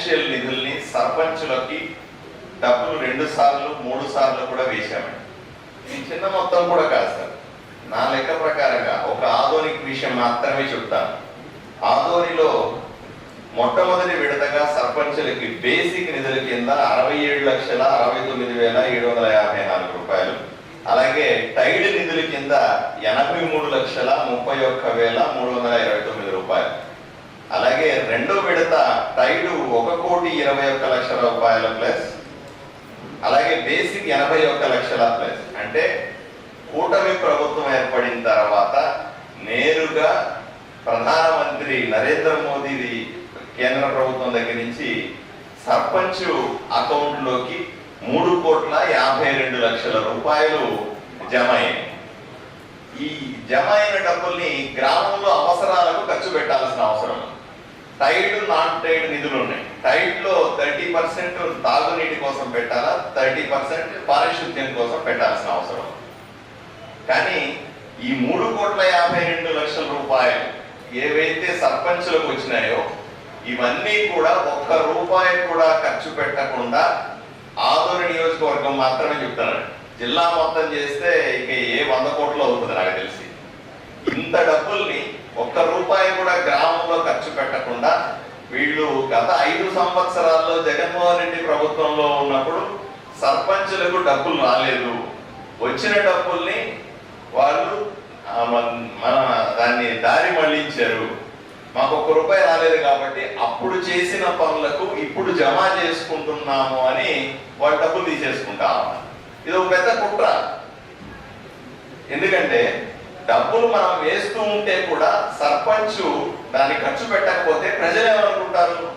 Financial నిధుల్ని సర్పంచులకి డబ్బులు రెండు సార్లు మూడు సార్లు కూడా వేశామండి. ఇది చిన్న మొత్తం కూడా కాదు సార్. నా లెక్క ప్రకారంగా ఒక ఆధోనిక్ విషయం మాత్రమే చెప్తాను. ఆధోనిలో మొట్టమొదటి విడతగా సర్పంచులకి బేసిక్ నిధుల కింద అరవై ఏడు లక్షల అరవై తొమ్మిది వేల ఏడు వందల యాభై నాలుగు రూపాయలు. అలాగే టైడ్ నిధుల కింద ఎనభై మూడు లక్షల ముప్పై ఒక్క వేల మూడు వందల ఇరవై తొమ్మిది రూపాయలు. అలాగే రెండో విడత టైడు ఒక కోటి ఇరవై ఒక్క లక్షల రూపాయల ప్లస్ అలాగే బేసిక్ ఎనభై ఒక్క లక్షల ప్లస్ అంటే కూటమి ప్రభుత్వం ఏర్పడిన తర్వాత నేరుగా ప్రధానమంత్రి నరేంద్ర మోదీది కేంద్ర ప్రభుత్వం దగ్గర నుంచి సర్పంచ్ అకౌంట్లోకి మూడు కోట్ల యాభై రెండు లక్షల రూపాయలు జమ అయ్యాయి ఈ జమ అయిన డబ్బుల్ని గ్రామంలో అవసరాలకు ఖర్చు పెట్టాల్సిన అవసరం ఉంది. టైడ్ నాన్ టైడ్ నిధులు ఉన్నాయి. టైడ్లో థర్టీ పర్సెంట్ తాగునీటి కోసం పెట్టాలా? థర్టీ పర్సెంట్ పారిశుద్ధ్యం కోసం పెట్టాల్సిన అవసరం. కానీ ఈ మూడు కోట్ల యాభై రెండు లక్షల రూపాయలు ఏవైతే సర్పంచులకు వచ్చినాయో ఇవన్నీ కూడా ఒక్క రూపాయి కూడా ఖర్చు పెట్టకుండా ఆదోని నియోజకవర్గం మాత్రమే చెప్తాను జిల్లా మొత్తం చేస్తే ఇక ఏ వంద కోట్లు అవుతుంది నాకు తెలిసి. ఇంత డబ్బుల్ని ఒక్క రూపాయి కూడా గ్రామంలో ఖర్చు పెట్టకుండా వీళ్ళు గత ఐదు సంవత్సరాల్లో జగన్మోహన్ రెడ్డి ప్రభుత్వంలో ఉన్నప్పుడు సర్పంచులకు డబ్బులు రాలేదు. వచ్చిన డబ్బుల్ని వాళ్ళు మన- దాన్ని దారి మళ్ళించారు. మాకు ఒక్క రూపాయి రాలేదు కాబట్టి అప్పుడు చేసిన పనులకు ఇప్పుడు జమ చేసుకుంటున్నాము అని వాళ్ళు డబ్బులు తీసేసుకుంటా ఇది ఒక పెద్ద కుట్ర. ఎందుకంటే డబ్బులు మనం వేస్తూ ఉంటే కూడా సర్పంచ్ దాన్ని ఖర్చు పెట్టకపోతే ప్రజలు ఏమనుకుంటారు?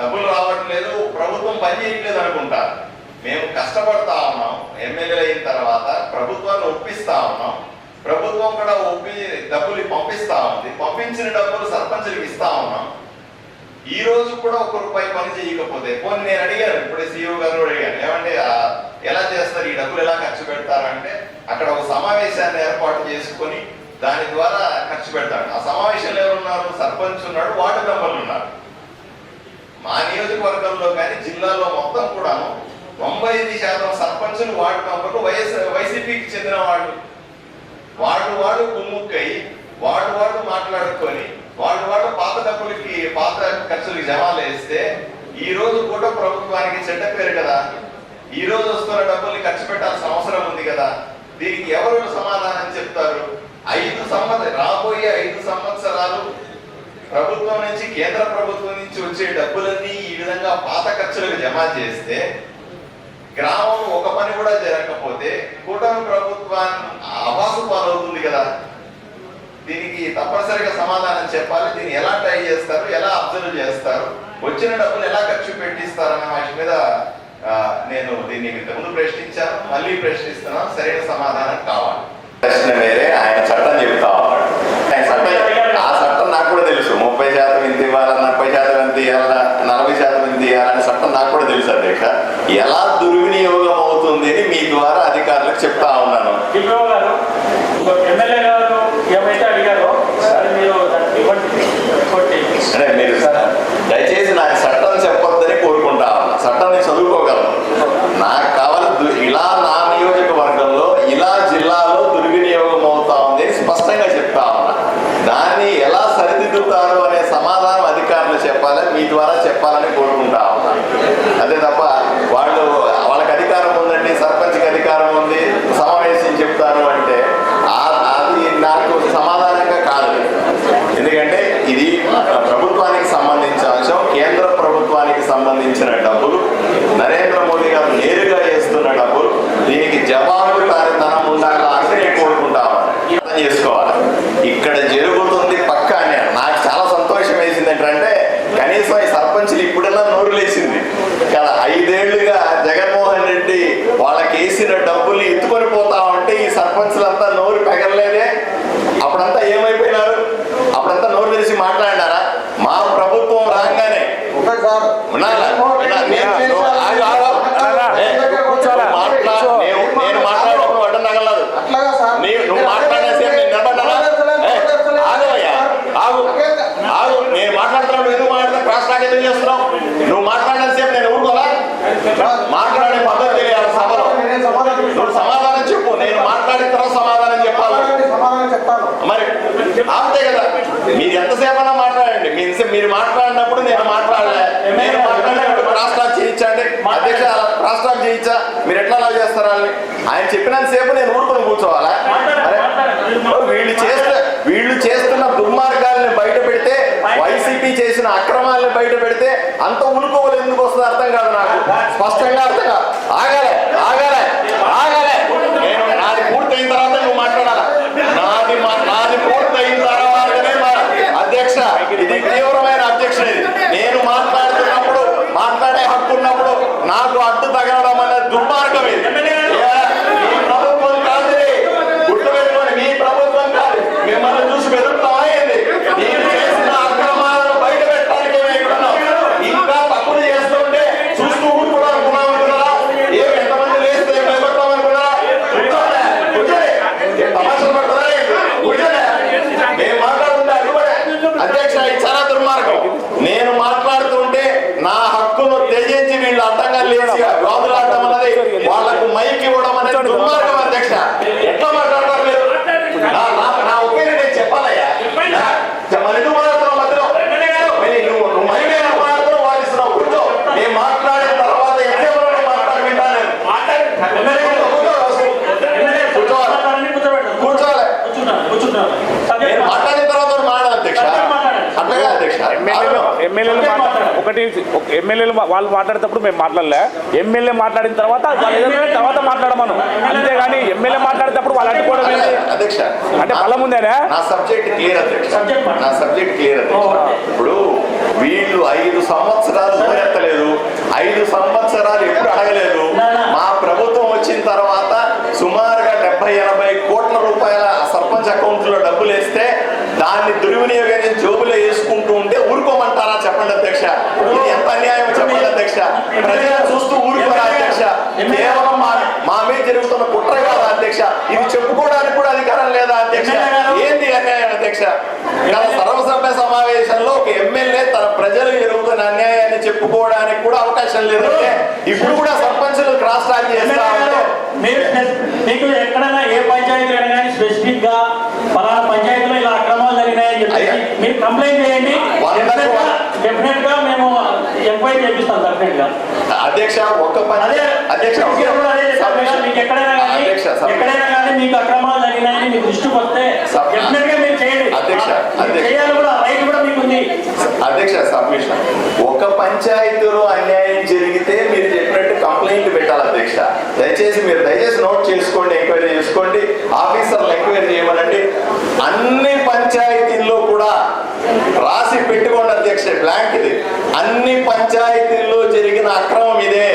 డబ్బులు రావట్లేదు ప్రభుత్వం పని చేయట్లేదు అనుకుంటారు. మేము కష్టపడతా ఉన్నాం ఎమ్మెల్యే అయిన తర్వాత ప్రభుత్వాన్ని ఒప్పిస్తా ఉన్నాం. ప్రభుత్వం కూడా ఒప్పి డబ్బులు పంపిస్తా ఉంది. పంపించిన డబ్బులు సర్పంచులకు ఇస్తా ఉన్నాం. ఈ రోజు కూడా ఒక రూపాయి పని చేయకపోతే పోనీ నేను అడిగాను ఇప్పుడే సీఈఓ గారు అడిగాను ఏమంటే ఎలా చేస్తారు? ఈ డబ్బులు ఎలా ఖర్చు పెడతారు అంటే అక్కడ ఒక సమావేశాన్ని ఏర్పాటు చేసుకొని దాని ద్వారా ఖర్చు పెడతాడు. ఆ సమావేశంలో ఎవరున్నారు? సర్పంచ్ ఉన్నాడు వార్డు మెంబర్లు ఉన్నారు. మా నియోజకవర్గంలో కానీ జిల్లాలో మొత్తం కూడాను తొంభై ఐదు శాతం సర్పంచులు వార్డు మెంబర్లు వైఎస్ వైసీపీకి చెందిన వాళ్ళు. వాడు వాడు కుమ్ముక్కై వాడు వాడు మాట్లాడుకొని వాడు వాడు పాత డబ్బులకి పాత ఖర్చులకి జమాలు వేస్తే ఈ రోజు కూడా ప్రభుత్వానికి చెడ్డ పేరు కదా. ఈ రోజు వస్తున్న డబ్బుల్ని ఖర్చు పెట్టాల్సిన అవసరం ఉంది కదా. దీనికి ఎవరు సమాధానం చెప్తారు? ఐదు సంవత్సర రాబోయే ఐదు సంవత్సరాలు ప్రభుత్వం నుంచి కేంద్ర ప్రభుత్వం నుంచి వచ్చే డబ్బులన్నీ ఈ విధంగా పాత ఖర్చులకు జమ చేస్తే గ్రామం ఒక పని కూడా జరగకపోతే కూటమి ప్రభుత్వాన్ని అవాసు పాలవుతుంది కదా. దీనికి తప్పనిసరిగా సమాధానం చెప్పాలి. దీన్ని ఎలా ట్రై చేస్తారు? ఎలా అబ్జర్వ్ చేస్తారు? వచ్చిన డబ్బులు ఎలా ఖర్చు పెట్టిస్తారు అనే వాటి మీద నేను దీన్ని ఇంతకుముందు ప్రశ్నించాను మళ్ళీ ప్రశ్నిస్తున్నాను సరైన సమాధానం కావాలి. ప్రశ్న వేరే ఆయన చట్టం చెప్తా ఉన్నాడు. ఆయన చట్టం ఆ చట్టం నాకు కూడా తెలుసు. ముప్పై శాతం ఇంత ఇవ్వాలా నలభై శాతం ఎంత ఇవ్వాలా నలభై శాతం ఎంత ఇవ్వాలని చట్టం నాకు కూడా తెలుసు అధ్యక్ష. ఎలా దుర్వినియోగం అవుతుంది అని మీ ద్వారా అధికారులకు చెప్తా ఉన్నాను డిప్లో గారు ఎమ్మెల్యే గారు ఏమైతే అడిగారో అది మీరు దానికి ఇవ్వండి కొట్టి అంటే మీరు దయచేసి నాకు చట్టం చెప్పొద్దని కోరుకుంటా ఉన్నా చట్టం నేను చదువుకోగలను నాకు కావాలి దు- ఇలా నా నియోజకవర్గంలో ఇలా జిల్లాలో దుర్వినియోగం అవుతా ఉంది అని స్పష్టంగా చెప్తా ఉన్నా దాన్ని ఎలా సరిదిద్దుతారు అనే సమాధానం అధికారులు చెప్పాలి మీ ద్వారా చెప్పాలని కోరుకుంటా ఉన్నా అంతే తప్ప వాళ్ళు వాళ్ళకి అధికారం ఉందండి సర్పంచ్కి అధికారం ఉంది సమావేశం చెప్తారు అంటే ఆ- అది నాకు సమాధానంగా కాదు ఎందుకంటే ఇది ప్రభుత్వానికి సంబంధించిన అంశం కేంద్ర ప్రభుత్వానికి సంబంధించిన డబ్బులు నరేంద్ర మోదీ గారు నేరుగా వేస్తున్న డబ్బులు దీనికి జవాబుదారితనం ఉండాలా అంటే నేను కోరుకుంటాను అర్థం చేసుకోవాలి ఇక్కడ జరుగుతుంది పక్క అని నాకు చాలా సంతోషం వేసింది ఏంటంటే కనీసం ఈ సర్పంచ్లు ఇప్పుడన్నా నోరు లేచింది కదా ఐదేళ్ళుగా జగన్మోహన్ రెడ్డి వాళ్ళకి వేసిన డబ్బులు ఎత్తుకొని పోతా ఉంటే ఈ సర్పంచ్లంతా నోరు పెగలలేదే అప్పుడంతా ఏమైపోయినారు అప్పుడంతా నోరు తెరిచి మాట్లాడినారా మా ప్రభుత్వం రాగానే వినాలా? వినా- నేను- నువ్వు ఆగు, ఆగు. ఏ, నువ్వు మాట్లా నేను నేను మాట్లాడినప్పుడు అడ్డం తగలదు అట్లాగా సార్ నీవు నువ్వు మాట్లాడే సేపు నేను నిలబడ్డానా? ఏ, ఆగు, చెప్తాను మరి అంతే కదా మీరు ఎంతసేపైనా మాట్లాడండి మీ ఇంత- మీరు మాట్లాడినప్పుడు నేను మాట్లాడలే. నేను మాట్లాడినప్పుడు రాష్ట్రాలు చేయించండి అధ్యక్ష రాష్ట్రాలు చేయించా? మీరు ఎట్లా అలా చేస్తారు ఆయన చెప్పినంత సేపు నేను ఊరుకొని కూర్చోవాలా? వీళ్ళు చేస్తే వీళ్ళు చేస్తున్న దుర్మార్గాల్ని బయట పెడితే వైసీపీ చేసిన అక్రమాలను బయట పెడితే అంత ఉనుకోవలు ఎందుకు వస్తుంది అర్థం కాదు నాకు. స్పష్టంగా అర్థం కాదు. ఆగాలే ఆగాలే నేను నాది పూర్తయిన తర్వాత నువ్వు మాట్లాడాలా నాది మా- నాది పూర్తయిన తర్వాతనే మా అధ్యక్ష ఇది తీవ్రమైన అధ్యక్ష ఇది నేను మాట్లాడుతున్నప్పుడు మాట్లాడే హక్కు ఉన్నప్పుడు నాకు అడ్డు తగలడం అనేది దుర్మార్గం ఇది ఏ, మీ ప్రభుత్వం కాదు ఇది. గుర్తుపెట్టుకోండి మీ ప్రభుత్వం కాదు మిమ్మల్ని చూసి బెదురుతామా ఏంది నేను చేసిన అక్రమాలను బయట పెట్టడానికి మేము ఇక్కడ ఉన్నాం. ఇంకా తప్పులు చేస్తుంటే చూస్తూ ఊరుకోవడం అనుకున్నాం అనుకున్నారా ఏం ఎంతమంది లేస్తే భయపడతాం అనుకున్నారా కూర్చోండి కూర్చోండి ఏం తమాషలు పడుతుందా ఏంటి? కూర్చోండి మేము మాట్లాడుతుంటే అడ్డుపడే అధ్యక్ష ఇది చాలా దుర్మార్గం నేను మాట్లాడుతుంటే నా హక్కును త్యజించి వీళ్ళు అడ్డంగా లేచి వ్యాధులాడటం అన్నది వాళ్ళకు మైక్ ఇవ్వడం అనేది దుర్మార్గం అధ్యక్ష ఎట్లా మాట్లాడతారు మీరు నా- నా- నా ఒపీనియన్ నేను చెప్పాలయ్యా నా- మరి ఎందుకు మాట్లాడుతున్నావు మధ్యలో మరి నువ్వు నువ్వు మైక్ మీద మాట్లాడుతున్నావు వాదిస్తున్నావు కూర్చో నేను మాట్లాడిన తర్వాత ఎంతసేపు నువ్వు మాట్లాడి వింటా నేను కూర్చోవాలి కూర్చోవాలి నేను మాట్లాడిన తర్వాత నువ్వు మాట్లాడు అధ్యక్ష అట్లాగే అధ్యక్ష ఎమ్మెల్యేలు ఒకటి ఒక ఎమ్మెల్యేలు వాళ్ళు మాట్లాడేటప్పుడు మేము మాట్లాడలే. ఎమ్మెల్యే మాట్లాడిన తర్వాత తర్వాత మాట్లాడమను. అంతేగాని ఎమ్మెల్యే మాట్లాడేటప్పుడు వాళ్ళు అడ్డుకోవడం ఏంటి అధ్యక్ష. అంటే బలం ఉందేనా? నా సబ్జెక్ట్ క్లియర్ అధ్యక్ష. నా సబ్జెక్ట్ క్లియర్ అధ్యక్ష. ఇప్పుడు వీళ్ళు ఐదు సంవత్సరాలు ఎత్తలేదు. ఐదు సంవత్సరాలు ఎప్పుడు అడగలేదు. మా ప్రభుత్వం వచ్చిన తర్వాత సుమారుగా డెబ్బై ఎనభై కోట్ల రూపాయల సర్పంచ్ అకౌంట్లో డబ్బులు వేస్తే దాన్ని దుర్వినియోగం జోబులో వేసుకుంటూ ఉంటే ఊరుకోమంటారా చెప్పండి అధ్యక్ష? ఇది ఎంత అన్యాయం చెప్పండి అధ్యక్ష? ప్రజలు చూస్తూ ఊరుకోరా అధ్యక్ష? కేవలం మా మా మీద జరుగుతున్న కుట్ర కాదా అధ్యక్ష? ఇది చెప్పుకోవడానికి కూడా అధికారం లేదా అధ్యక్ష? ఏంది అన్యాయం అధ్యక్ష? గత సర్వసభ్య సమావేశంలో ఒక ఎమ్మెల్యే తన ప్రజలు జరుగుతున్న అన్యాయాన్ని చెప్పుకోవడానికి కూడా అవకాశం లేదంటే ఇప్పుడు కూడా సర్పంచులు క్రాస్ టాక్ చేస్తా ఉంటే మీరు మీకు ఎక్కడైనా ఏ పంచాయతీ స్పెసిఫిక్గా పలానా పంచాయతీలో ఇలా అక్రమాలు జరిగినాయని చెప్పేసి అయ్యా. మీరు కంప్లైంట్ చేయండి. డెఫినెట్గా మేము ఎంక్వైరీ చేపిస్తాం డెఫినెట్గా అధ్యక్ష ఒక్క పని అదే అధ్యక్ష మీకు ఎక్కడైనా కానీ ఎక్కడైనా కానీ మీకు అక్రమాలు జరిగినాయని మీకు దృష్టికి వస్తే డెఫినెట్గా మీరు చేయండి. అధ్యక్ష. చేయాలి కూడా రైట్ కూడా మీకు ఉంది. అధ్యక్ష సబ్మిషన్. ఒక పంచాయతీలో అన్యాయం జరిగితే మీరు చెప్పినట్టు కంప్లైంట్ పెట్టాలి అధ్యక్ష. దయచేసి మీరు దయచేసి నోట్ చేసుకోండి ఎంక్వైరీ చేసుకోండి ఆఫీసర్లు ఎంక్వైరీ చేయమనండి. అన్ని పంచాయతీల్లో కూడా రాసి పెట్టుకోండి అధ్యక్ష బ్లాంక్ ఇది అన్ని పంచాయతీల్లో జరిగిన అక్రమం ఇదే.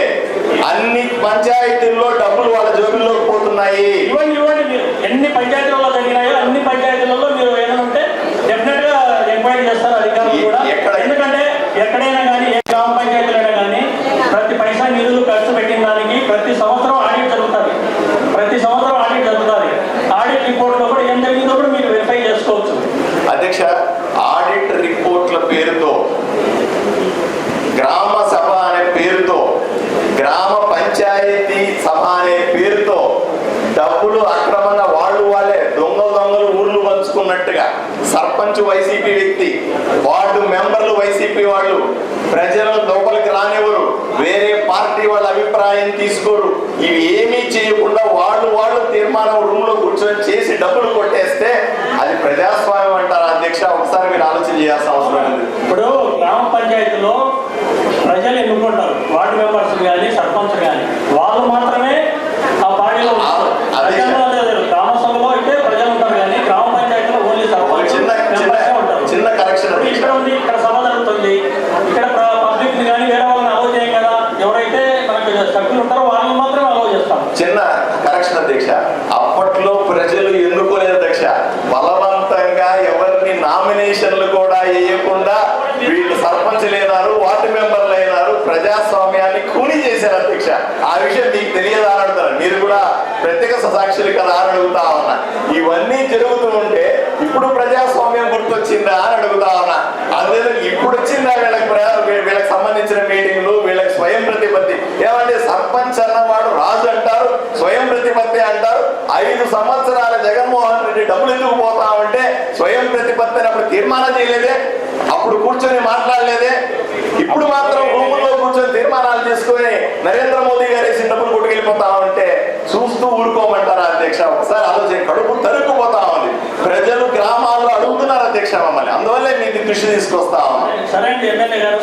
అన్ని పంచాయతీల్లో డబ్బులు వాళ్ళ జోబుల్లోకి పోతున్నాయి ఇవ్వండి ఇవ్వండి మీరు ఎన్ని పంచాయతీలలో జరిగినాయో అన్ని పంచాయతీలలో మీరు ఏదైనా ఉంటే డెఫినెట్గా ఎంక్వైరీ చేస్తారు అధికారులు ఎ- కూడా ఎక్కడ? ఎందుకంటే ఎక్కడైనా కానీ ఏ గ్రామ పంచాయతీలైనా కానీ ప్రతి పైసా నిధులు ఖర్చు పెట్టిన దానికి ప్రతి సంవత్సరం ఆడిట్ జరుగుతుంది ప్రతి సంవత్సరం ఆడిట్ జరుగుతుంది ఆడిట్ రిపోర్ట్లో కూడా ఏం జరిగిందో కూడా మీరు వెరిఫై చేసుకోవచ్చు అధ్యక్ష ఆడిట్ రిపోర్ట్ల పేరుతో గ్రామ సభ అనే పేరుతో గ్రామ పంచాయతీ సభ అనే పేరుతో డబ్బులు అక్రమంగా వాళ్ళు వాళ్ళే దొంగలు దొంగలు ఊర్లు పంచుకున్నట్టుగా సర్పంచ్ వైసీపీ వ్యక్తి వార్డు మెంబర్లు వైసీపీ వాళ్ళు ప్రజలు లోపలికి రానివ్వరు వేరే పార్టీ వాళ్ళ అభిప్రాయం తీసుకోరు ఇవి ఏమీ చేయకుండా వాళ్ళు వాళ్ళు తీర్మానం రూమ్లో కూర్చొని చేసి డబ్బులు కొట్టేస్తే అది ప్రజాస్వామ్యం అంటారు అధ్యక్ష ఒకసారి మీరు ఆలోచన చేయాల్సిన అవసరం ఉంది ఇప్పుడు గ్రామ పంచాయతీలో ప్రజలు ఎన్నుకుంటారు? వార్డు మెంబర్స్ కానీ సర్పంచ్ కానీ వాళ్ళు మాత్రమే ఆ పార్టీలో ఉంటారు అదే. ప్రజల్లో అదే లేదు. గ్రామ సభలో అయితే ప్రజలు ఉంటారు కానీ గ్రామ పంచాయతీలో ఓన్లీ ఒక సర్పంచ్ చిన్న చిన్న మెంబర్సే ఉంటారు చిన్న కరెక్షన్ ఇప్పుడు ఇక్కడ ఉంది ఇక్కడ సభ జరుగుతుంది ఇక్కడ పబ్లిక్ని కానీ వేరే వాళ్ళని అలౌ చేయం కదా ఎవరైతే మనకు సభ్యులు ఉంటారో వాళ్ళని మాత్రమే అలౌ చేస్తాం చిన్న కరెక్షన్ అధ్యక్ష అప్పట్లో ప్రజలు ఎన్నుకోలేదు అధ్యక్ష బలవంతంగా ఎవరిని నామినేషన్లు కూడా వేయకుండా వీళ్ళు సర్పంచ్లు అయినారు వార్డు మెంబర్లు అయినారు ప్రజాస్వామ్యాన్ని కూని చేశారు అధ్యక్ష ఆ విషయం మీకు తెలియదా అని అడుగుతారు మీరు ప్రత్యేక సాక్షులు కదా అని అడుగుతా ఉన్నా. ఇవన్నీ జరుగుతూ ఉంటే ఇప్పుడు ప్రజాస్వామ్యం గుర్తొచ్చిందా అని అడుగుతా ఉన్నా. అదే ఇప్పుడు వచ్చిందా వీళ్ళకి వీళ్ళకి సంబంధించిన మీటింగ్లు వీళ్ళకి స్వయం ప్రతిపత్తి. ఏమంటే సర్పంచ్ అన్నవాడు రాజు అంటారు స్వయం ప్రతిపత్తి అంటారు. ఐదు సంవత్సరాల జగన్మోహన్ రెడ్డి డబ్బులు ఎందుకు పోతా తీర్మానం చేయలేదే? అప్పుడు కూర్చొని మాట్లాడలేదే? ఇప్పుడు మాత్రం రూముల్లో కూర్చొని తీర్మానాలు చేసుకొని నరేంద్ర మోదీ గారు వేసిన డబ్బులు కొట్టుకెళ్ళిపోతా అధ్యక్ష. ఒకసారి ఆలోచన కడుపు తరుక్కుపోతా ఉంది ప్రజలు గ్రామాల్లో అడుగుతున్నారు అధ్యక్ష మమ్మల్ని. అందువల్లే మీకు దృష్టి తీసుకొస్తా ఉన్నాం సరే అండి ఎమ్మెల్యే గారు.